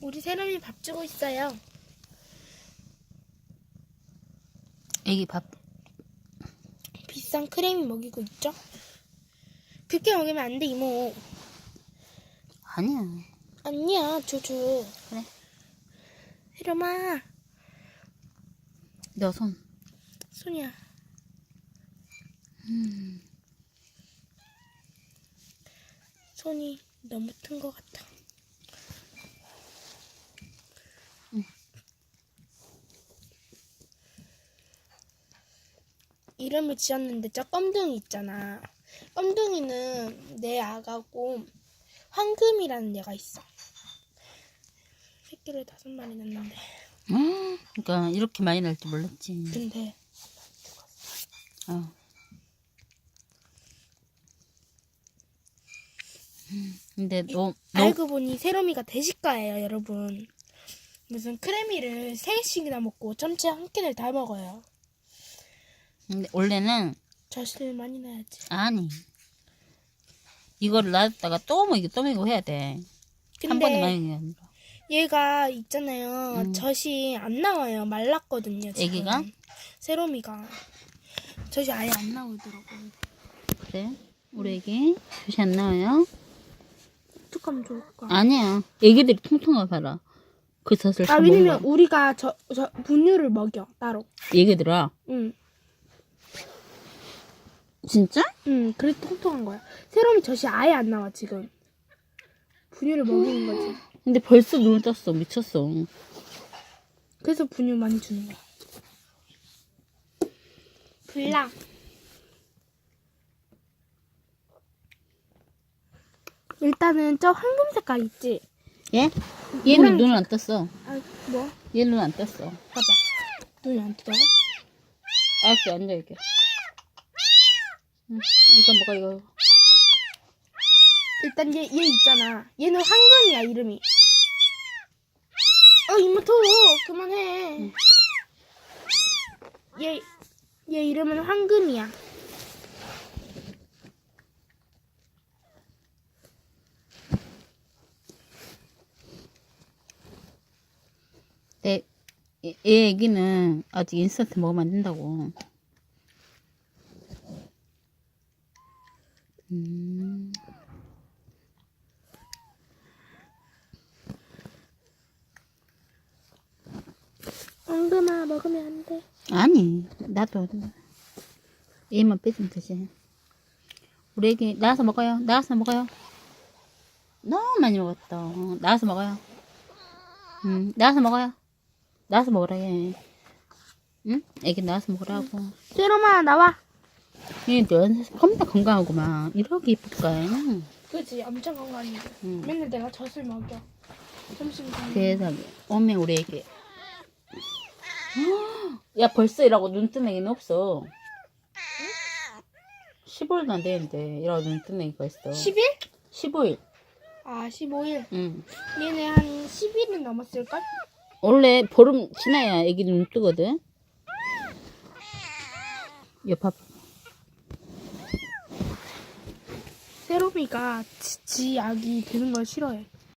우리 세롬이 밥 주고 있어요. 애기 밥. 비싼 크레미 먹이고 있죠? 그렇게 먹이면 안 돼, 이모. 아니야. 아니야, 줘줘. 그래. 세롬아, 너 손. 손이야. 손이 너무 튼 것 같아. 이름을 지었는데 저 껌둥이 있잖아. 껌둥이는 내 아가고 황금이라는 애가 있어. 새끼를 다섯 마리 낳는데. 음, 그러니까 이렇게 많이 날 줄 몰랐지. 근데 어. 음, 근데 너, 너, 알고 보니 세롬이가 대식가예요, 여러분. 무슨 크래미를 세 개씩이나 먹고 점치 한 끼를 다 먹어요. 근데 원래는 젖을 많이 넣어야지. 아니. 이거를 놔뒀다가 또 먹이고 또 먹이고 해야 돼. 한 번에 많이 먹는 게 아니라. 얘가 있잖아요. 음. 젖이 안 나와요. 말랐거든요. 지금. 애기가? 세롬이가 젖이 아예 안 나오더라고요. 그래? 우리 애기 젖이 안 나와요? 어떡하면 좋을까? 아니야. 애기들이 통통하게 봐라. 그 젖을 아, 다 왜냐면 거야. 우리가 저, 저 분유를 먹여 따로. 애기들아. 응, 진짜? 응, 그래서 통통한 거야. 세롬이 젖이 아예 안 나와 지금. 분유를 먹이는 거지. 근데 벌써 눈을 떴어. 미쳤어. 그래서 분유 많이 주는 거야. 불랑. 일단은 저 황금 색깔 있지? 얘? 얘는 노란 눈을 안 떴어. 아, 뭐? 얘는 눈안 떴어. 봐봐. 눈이 안 뜨다고? 알았어, 앉아, 이렇게. 응, 이거 먹어, 이거. 일단 얘, 얘 있잖아. 얘는 황금이야, 이름이. 어, 이모토! 그만해. 얘, 얘 이름은 황금이야. 내, 얘, 얘 애기는 아직 인스턴트 먹으면 안 된다고. 음, 황금아, 먹으면 안 돼. 아니, 나도. 얘만 빼주면 되지. 우리 애기, 나와서 먹어요. 나와서 먹어요. 너무 많이 먹었다. 나와서 먹어요. 응, 나와서 먹어요. 나와서 먹으라 해. 응? 애기 나와서 먹으라고. 세롬아, 나와. 얘는 겁나 건강하구만. 이렇게 이쁠까? 그지 엄청 건강해. 응. 맨날 내가 젖을 먹여. 점심시간에. 세상에. 어메, 우리 애기. 야, 벌써 이라고 눈 뜨는 애는 없어. 15일도 안 되는데, 이라고 눈 뜨는 애가 있어. 10일? 15일. 아, 15일. 응. 얘네 한 10일은 넘었을걸? 원래 보름 지나야 애기 눈 뜨거든. 옆밥. 세롬이가 지, 지 아기 되는 걸 싫어해.